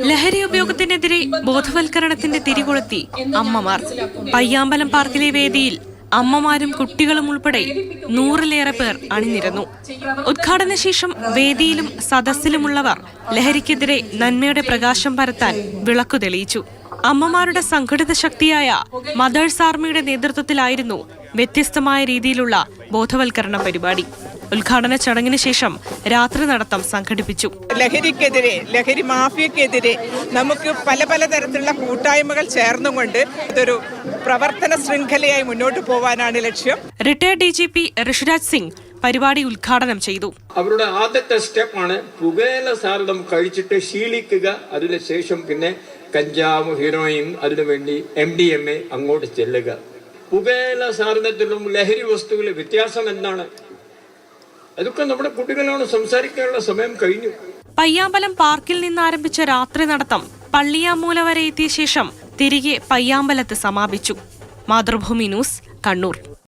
ലഹരി ഉപയോഗത്തിനെതിരെ ബോധവൽക്കരണത്തിന്റെ തിരികൊളുത്തി അമ്മമാർ. പയ്യാമ്പലം പാർക്കിലെ വേദിയിൽ അമ്മമാരും കുട്ടികളും ഉൾപ്പെടെ നൂറിലേറെ പേർ അണിനിരന്നു. ഉദ്ഘാടന ശേഷം വേദിയിലും സദസ്സിലുമുള്ളവർ ലഹരിക്കെതിരെ നന്മയുടെ പ്രകാശം പരത്താൻ വിളക്കു തെളിയിച്ചു. അമ്മമാരുടെ സംഘടിത ശക്തിയായ മദേഴ്സ് ആർമിയുടെ നേതൃത്വത്തിലായിരുന്നു വ്യത്യസ്തമായ രീതിയിലുള്ള ബോധവൽക്കരണ പരിപാടി. ഉദ്ഘാടന ചടങ്ങിന് ശേഷം രാത്രി നടത്തം സംഘടിപ്പിച്ചു. ലഹരിക്കെതിരെ ലഹരി മാഫിയക്കെതിരെ നമുക്ക് പല പല തരത്തിലുള്ള കൂട്ടായ്മകൾ ചേർന്നുകൊണ്ട് ഇതൊരു പ്രവർത്തന ശൃംഖലയായി മുന്നോട്ട് പോകാനാണ് ലക്ഷ്യം. Retired D G P Rishiraj Singh പരിപാടി ഉദ്ഘാടനം ചെയ്തു. അവരുടെ ആദ്യത്തെ സ്റ്റെപ്പാണ് പുകയില സാരതം കഴിച്ചിട്ട് ശീലിക്കുക. അതിനുശേഷം പിന്നെ കഞ്ചാവ് ഹീറോയിൻ അതിനുവേണ്ടി എം ഡി എം എ അങ്ങോട്ട് ചെല്ലുക. പുകയില സാധനത്തിലും ലഹരി വസ്തുവിലും വ്യത്യാസം എന്താണ്? അതൊക്കെ നമ്മുടെ കുട്ടികളോട് സംസാരിക്കാനുള്ള സമയം കഴിഞ്ഞു. പയ്യാമ്പലം പാർക്കിൽ നിന്ന് ആരംഭിച്ച രാത്രി നടത്തം പള്ളിയാമൂല വരെ എത്തിയ ശേഷം തിരികെ പയ്യാമ്പലത്ത് സമാപിച്ചു. മാതൃഭൂമി ന്യൂസ് കണ്ണൂർ.